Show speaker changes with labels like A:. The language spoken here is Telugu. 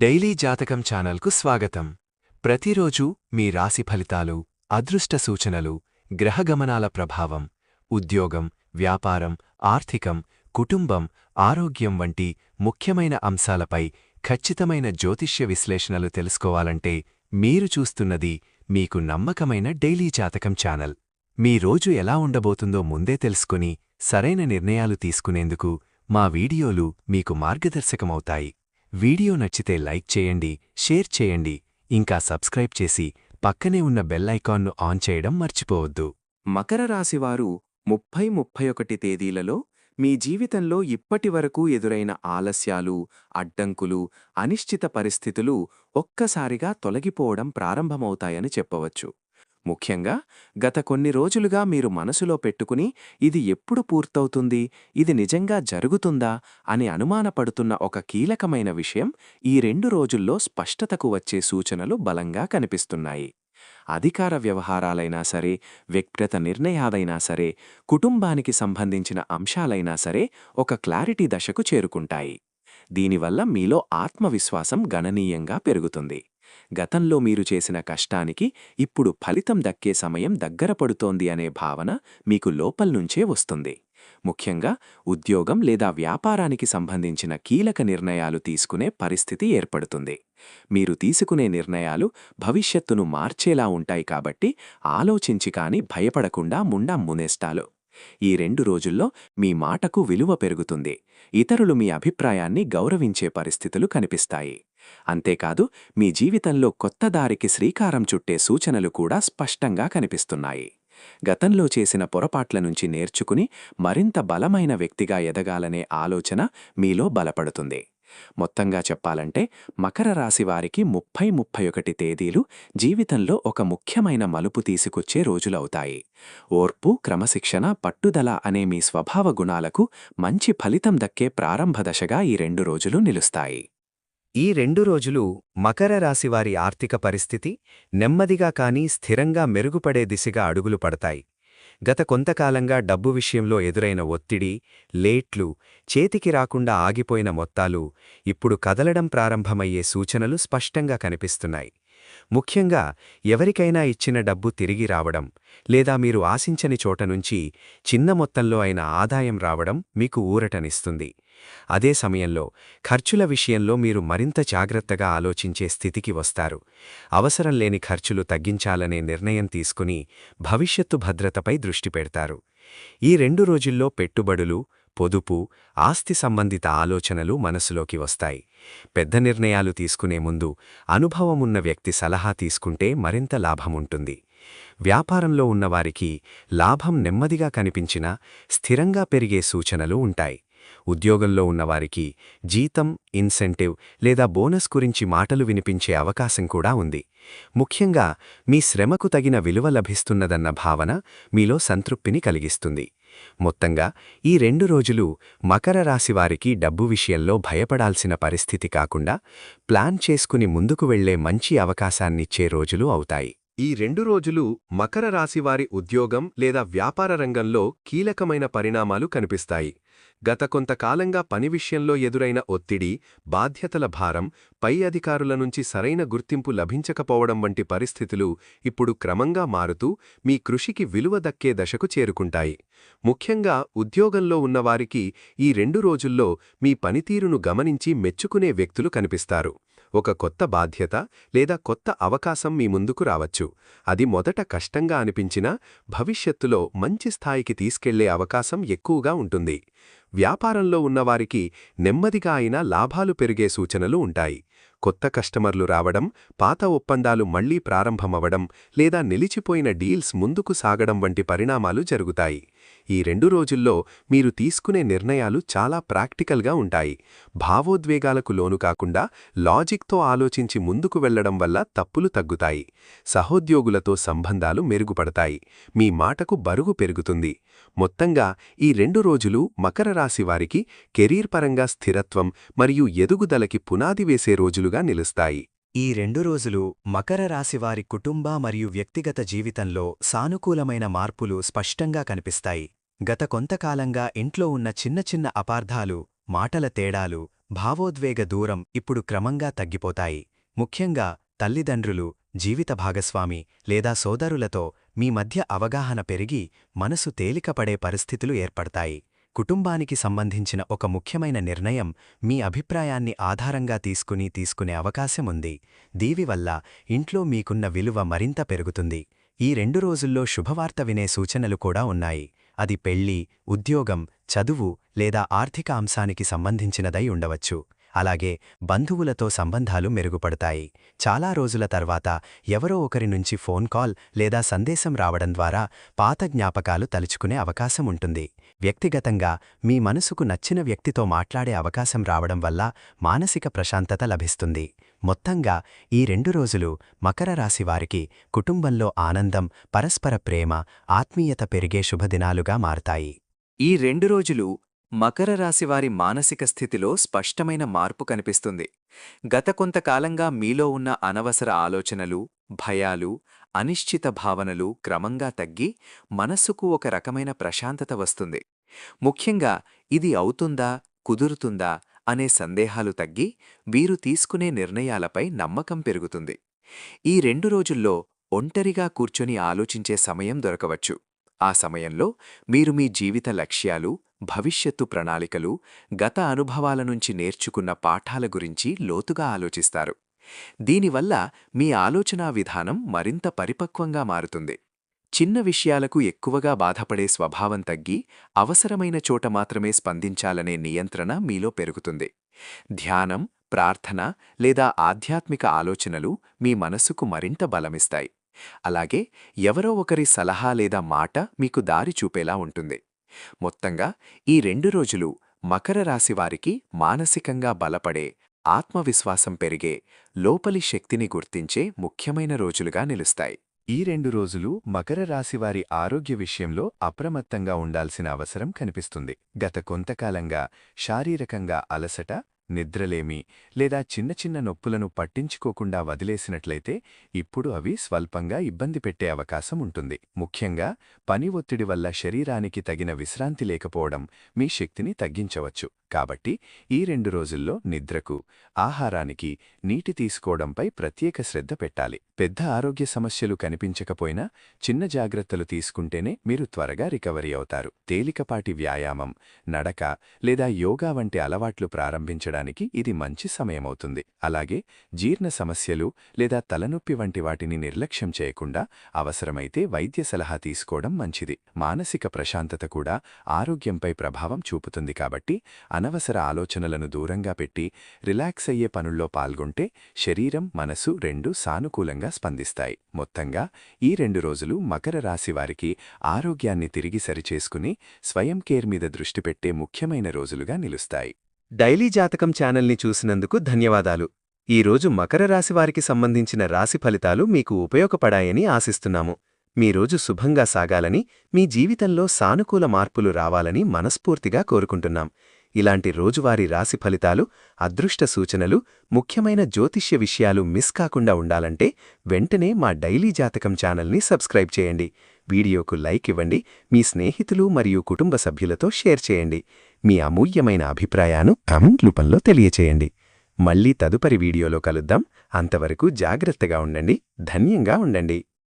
A: డైలీ జాతకం ఛానల్కు స్వాగతం. ప్రతిరోజు మీ రాశి ఫలితాలు అదృష్ట సూచనలు గ్రహగమనాల ప్రభావం ఉద్యోగం వ్యాపారం ఆర్థికం కుటుంబం ఆరోగ్యం వంటి ముఖ్యమైన అంశాలపై ఖచ్చితమైన జ్యోతిష్య విశ్లేషణలు తెలుసుకోవాలంటే మీరు చూస్తున్నది మీకు నమ్మకమైన డైలీ జాతకం ఛానల్. మీ రోజు ఎలా ఉండబోతుందో ముందే తెలుసుకుని సరైన నిర్ణయాలు తీసుకునేందుకు మా వీడియోలు మీకు మార్గదర్శకమవుతాయి. వీడియో నచ్చితే లైక్ చేయండి షేర్ చేయండి ఇంకా సబ్స్క్రైబ్ చేసి పక్కనే ఉన్న బెల్ ఐకాన్ను ఆన్ చేయడం మర్చిపోవద్దు.
B: మకర రాశివారు ముప్పై ముప్పై ఒకటి తేదీలలో మీ జీవితంలో ఇప్పటివరకు ఎదురైన ఆలస్యాలు అడ్డంకులు అనిశ్చిత పరిస్థితులు ఒక్కసారిగా తొలగిపోవడం ప్రారంభమవుతాయని చెప్పవచ్చు. ముఖ్యంగా గత కొన్ని రోజులుగా మీరు మనసులో పెట్టుకుని ఇది ఎప్పుడు పూర్తవుతుంది ఇది నిజంగా జరుగుతుందా అని అనుమానపడుతున్న ఒక కీలకమైన విషయం ఈ రెండు రోజుల్లో స్పష్టతకు వచ్చే సూచనలు బలంగా కనిపిస్తున్నాయి. అధికార వ్యవహారాలైనా సరే వ్యక్తిగత నిర్ణయాలైనా సరే కుటుంబానికి సంబంధించిన అంశాలైనా సరే ఒక క్లారిటీ దశకు చేరుకుంటాయి. దీనివల్ల మీలో ఆత్మవిశ్వాసం గణనీయంగా పెరుగుతుంది. గతంలో మీరు చేసిన కష్టానికి ఇప్పుడు ఫలితం దక్కే సమయం దగ్గర పడుతోంది అనే భావన మీకు లోపల్నుంచే వస్తుంది. ముఖ్యంగా ఉద్యోగం లేదా వ్యాపారానికి సంబంధించిన కీలక నిర్ణయాలు తీసుకునే పరిస్థితి ఏర్పడుతుంది. మీరు తీసుకునే నిర్ణయాలు భవిష్యత్తును మార్చేలా ఉంటాయి కాబట్టి ఆలోచించి కాని భయపడకుండా ముండా మునేస్తాలు. ఈ రెండు రోజుల్లో మీ మాటకు విలువ పెరుగుతుంది. ఇతరులు మీ అభిప్రాయాన్ని గౌరవించే పరిస్థితులు కనిపిస్తాయి. అంతేకాదు మీ జీవితంలో కొత్త దారికి శ్రీకారం చుట్టే సూచనలు కూడా స్పష్టంగా కనిపిస్తున్నాయి. గతంలో చేసిన పొరపాట్ల నుంచి నేర్చుకుని మరింత బలమైన వ్యక్తిగా ఎదగాలనే ఆలోచన మీలో బలపడుతుంది. మొత్తంగా చెప్పాలంటే మకర రాశి వారికి ముప్పై ముప్పై ఒకటి తేదీలు జీవితంలో ఒక ముఖ్యమైన మలుపు తీసుకొచ్చే రోజులవుతాయి. ఓర్పు క్రమశిక్షణ పట్టుదల అనే మీ స్వభావ గుణాలకు మంచి ఫలితం దక్కే ప్రారంభ దశగా ఈ రెండు రోజులు నిలుస్తాయి.
C: ఈ రెండు రోజులు మకర రాశివారి ఆర్థిక పరిస్థితి నెమ్మదిగా కానీ స్థిరంగా మెరుగుపడే దిశగా అడుగులు పడతాయి. గత కొంతకాలంగా డబ్బు విషయంలో ఎదురైన ఒత్తిడి లేట్లు చేతికి రాకుండా ఆగిపోయిన మొత్తాలు ఇప్పుడు కదలడం ప్రారంభమయ్యే సూచనలు స్పష్టంగా కనిపిస్తున్నాయి. ముఖ్యంగా ఎవరికైనా ఇచ్చిన డబ్బు తిరిగి రావడం లేదా మీరు ఆశించని చోట నుంచి చిన్న మొత్తంలో అయిన ఆదాయం రావడం మీకు ఊరటనిస్తుంది. అదే సమయంలో ఖర్చుల విషయంలో మీరు మరింత జాగ్రత్తగా ఆలోచించే స్థితికి వస్తారు. అవసరం లేని ఖర్చులు తగ్గించాలనే నిర్ణయం తీసుకుని భవిష్యత్తు భద్రతపై దృష్టి పెడతారు. ఈ రెండు రోజుల్లో పెట్టుబడులు పొదుపు ఆస్తి సంబంధిత ఆలోచనలు మనసులోకి వస్తాయి. పెద్ద నిర్ణయాలు తీసుకునే ముందు అనుభవమున్న వ్యక్తి సలహా తీసుకుంటే మరింత లాభముంటుంది. వ్యాపారంలో ఉన్నవారికి లాభం నెమ్మదిగా కనిపించినా స్థిరంగా పెరిగే సూచనలు ఉంటాయి. ఉద్యోగంలో ఉన్నవారికి జీతం ఇన్సెంటివ్ లేదా బోనస్ గురించి మాటలు వినిపించే అవకాశం కూడా ఉంది. ముఖ్యంగా మీ శ్రమకు తగిన విలువ లభిస్తున్నదన్న భావన మీలో సంతృప్తిని కలిగిస్తుంది. మొత్తంగా ఈ రెండు రోజులు మకర రాశివారికి డబ్బు విషయంలో భయపడాల్సిన పరిస్థితి కాకుండా ప్లాన్ చేసుకుని ముందుకు వెళ్ళే మంచి అవకాశాన్నిచ్చే రోజులు అవుతాయి.
D: ఈ రెండు రోజులు మకర రాశివారి ఉద్యోగం లేదా వ్యాపార రంగంలో కీలకమైన పరిణామాలు కనిపిస్తాయి. గత కొంతకాలంగా పని విషయంలో ఎదురైన ఒత్తిడి బాధ్యతల భారం పై అధికారుల నుంచి సరైన గుర్తింపు లభించకపోవడం వంటి పరిస్థితులు ఇప్పుడు క్రమంగా మారుతూ మీ కృషికి విలువ దక్కే దశకు చేరుకుంటాయి. ముఖ్యంగా ఉద్యోగంలో ఉన్నవారికి ఈ రెండు రోజుల్లో మీ పనితీరును గమనించి మెచ్చుకునే వ్యక్తులు కనిపిస్తారు. ఒక కొత్త బాధ్యత లేదా కొత్త అవకాశం మీ ముందుకు రావచ్చు. అది మొదట కష్టంగా అనిపించినా భవిష్యత్తులో మంచి స్థాయికి తీసుకెళ్ళే అవకాశం ఎక్కువగా ఉంటుంది. వ్యాపారంలో ఉన్నవారికి నెమ్మదిగా అయినా లాభాలు పెరిగే సూచనలు ఉంటాయి. కొత్త కస్టమర్లు రావడం పాత ఒప్పందాలు మళ్ళీ ప్రారంభమవడం లేదా నిలిచిపోయిన డీల్స్ ముందుకు సాగడం వంటి పరిణామాలు జరుగుతాయి. ఈ రెండు రోజుల్లో మీరు తీసుకునే నిర్ణయాలు చాలా ప్రాక్టికల్గా ఉంటాయి. భావోద్వేగాలకు లోను కాకుండా లాజిక్తో ఆలోచించి ముందుకు వెళ్ళడం వల్ల తప్పులు తగ్గుతాయి. సహోద్యోగులతో సంబంధాలు మెరుగుపడతాయి. మీ మాటకు బరువు పెరుగుతుంది. మొత్తంగా ఈ రెండు రోజులు మకర రాశి వారికి కెరీర్ పరంగా స్థిరత్వం మరియు ఎదుగుదలకి పునాది వేసే రోజులుగా నిలుస్తాయి.
C: ఈ రెండు రోజులు మకర రాశివారి కుటుంబ మరియు వ్యక్తిగత జీవితంలో సానుకూలమైన మార్పులు స్పష్టంగా కనిపిస్తాయి. గత కొంతకాలంగా ఇంట్లో ఉన్న చిన్న చిన్న అపార్థాలు మాటల తేడాలు భావోద్వేగ దూరం ఇప్పుడు క్రమంగా తగ్గిపోతాయి. ముఖ్యంగా తల్లిదండ్రులు జీవిత భాగస్వామి లేదా సోదరులతో మీ మధ్య అవగాహన పెరిగి మనసు తేలికపడే పరిస్థితులు ఏర్పడతాయి. కుటుంబానికి సంబంధించిన ఒక ముఖ్యమైన నిర్ణయం మీ అభిప్రాయాన్ని ఆధారంగా తీసుకుని తీసుకునే అవకాశం ఉంది. దీనివల్ల ఇంట్లో మీకున్న విలువ మరింత పెరుగుతుంది. ఈ రెండు రోజుల్లో శుభవార్త వినే సూచనలు కూడా ఉన్నాయి. అది పెళ్ళి ఉద్యోగం చదువు లేదా ఆర్థిక అంశానికి సంబంధించినదై ఉండవచ్చు. అలాగే బంధువులతో సంబంధాలు మెరుగుపడతాయి. చాలా రోజుల తర్వాత ఎవరో ఒకరి నుంచి ఫోన్ కాల్ లేదా సందేశం రావడం ద్వారా పాత జ్ఞాపకాలు తలుచుకునే అవకాశం ఉంటుంది. వ్యక్తిగతంగా మీ మనసుకు నచ్చిన వ్యక్తితో మాట్లాడే అవకాశం రావడం వల్ల మానసిక ప్రశాంతత లభిస్తుంది. మొత్తంగా ఈ రెండు రోజులు మకర రాశి వారికి కుటుంబంలో ఆనందం పరస్పర ప్రేమ ఆత్మీయత పెరిగే శుభదినాలుగా మారతాయి.
B: ఈ రెండు రోజులు మకర రాశివారి మానసిక స్థితిలో స్పష్టమైన మార్పు కనిపిస్తుంది. గత కొంతకాలంగా మీలో ఉన్న అనవసర ఆలోచనలు భయాలు అనిశ్చిత భావనలు క్రమంగా తగ్గి మనస్సుకు ఒక రకమైన ప్రశాంతత వస్తుంది. ముఖ్యంగా ఇది అవుతుందా కుదురుతుందా అనే సందేహాలు తగ్గి వీరు తీసుకునే నిర్ణయాలపై నమ్మకం పెరుగుతుంది. ఈ రెండు రోజుల్లో ఒంటరిగా కూర్చొని ఆలోచించే సమయం దొరకవచ్చు. ఆ సమయంలో మీరు మీ జీవిత లక్ష్యాలు భవిష్యత్తు ప్రణాళికలు గత అనుభవాల నుంచి నేర్చుకున్న పాఠాల గురించి లోతుగా ఆలోచిస్తారు. దీనివల్ల మీ ఆలోచనా విధానం మరింత పరిపక్వంగా మారుతుంది. చిన్న విషయాలకు ఎక్కువగా బాధపడే స్వభావం తగ్గి అవసరమైన చోట మాత్రమే స్పందించాలనే నియంత్రణ మీలో పెరుగుతుంది. ధ్యానం ప్రార్థన లేదా ఆధ్యాత్మిక ఆలోచనలు మీ మనసుకు మరింత బలమిస్తాయి. అలాగే ఎవరో ఒకరి సలహా లేదా మాట మీకు దారి చూపేలా ఉంటుంది. మొత్తంగా ఈ రెండు రోజులు మకర రాశివారికి మానసికంగా బలపడే ఆత్మవిశ్వాసం పెరిగే లోపలి శక్తిని గుర్తించే ముఖ్యమైన రోజులుగా నిలుస్తాయి.
D: ఈ రెండు రోజులు మకర రాశివారి ఆరోగ్య విషయంలో అప్రమత్తంగా ఉండాల్సిన అవసరం కనిపిస్తుంది. గత కొంతకాలంగా శారీరకంగా అలసట నిద్రలేమి లేదా చిన్న చిన్న నొప్పులను పట్టించుకోకుండా వదిలేసినట్లయితే ఇప్పుడు అవి స్వల్పంగా ఇబ్బంది పెట్టే అవకాశం ఉంటుంది. ముఖ్యంగా పని ఒత్తిడి వల్ల శరీరానికి తగిన విశ్రాంతి లేకపోవడం మీ శక్తిని తగ్గించవచ్చు. కాబట్టి ఈ రెండు రోజుల్లో నిద్రకు ఆహారానికి నీటి తీసుకోవడంపై ప్రత్యేక శ్రద్ధ పెట్టాలి. పెద్ద ఆరోగ్య సమస్యలు కనిపించకపోయినా చిన్న జాగ్రత్తలు తీసుకుంటేనే మీరు త్వరగా రికవరీ అవుతారు. తేలికపాటి వ్యాయామం నడక లేదా యోగా వంటి అలవాట్లు ప్రారంభించడానికి ఇది మంచి సమయమవుతుంది. అలాగే జీర్ణ సమస్యలు లేదా తలనొప్పి వంటి వాటిని నిర్లక్ష్యం చేయకుండా అవసరమైతే వైద్య సలహా తీసుకోవడం మంచిది. మానసిక ప్రశాంతత కూడా ఆరోగ్యంపై ప్రభావం చూపుతుంది కాబట్టి అనవసర ఆలోచనలను దూరంగా పెట్టి రిలాక్స్ అయ్యే పనుల్లో పాల్గొంటే శరీరం మనసు రెండూ సానుకూలంగా స్పందిస్తాయి. మొత్తంగా ఈ రెండు రోజులు మకర రాశి వారికి ఆరోగ్యాన్ని తిరిగి సరిచేసుకుని స్వయం కేర్ మీద దృష్టి పెట్టే ముఖ్యమైన రోజులుగా నిలుస్తాయి.
C: డైలీ జాతకం ఛానల్ని చూసినందుకు ధన్యవాదాలు. ఈరోజు మకర రాశివారికి సంబంధించిన రాశి ఫలితాలు మీకు ఉపయోగపడాయని ఆశిస్తున్నాము. మీ రోజు శుభంగా సాగాలని మీ జీవితంలో సానుకూల మార్పులు రావాలని మనస్ఫూర్తిగా కోరుకుంటున్నాం. ఇలాంటి రోజువారీ రాశి ఫలితాలు అదృష్ట సూచనలు ముఖ్యమైన జ్యోతిష్య విషయాలు మిస్ కాకుండా ఉండాలంటే వెంటనే మా డైలీ జాతకం ఛానల్ని సబ్స్క్రైబ్ చేయండి. వీడియోకు లైక్ ఇవ్వండి మీ స్నేహితులు మరియు కుటుంబ సభ్యులతో షేర్ చేయండి. మీ అమూల్యమైన అభిప్రాయాన్ని కామెంట్ రూపంలో తెలియచేయండి. మళ్ళీ తదుపరి వీడియోలో కలుద్దాం. అంతవరకు జాగ్రత్తగా ఉండండి ధన్యంగా ఉండండి.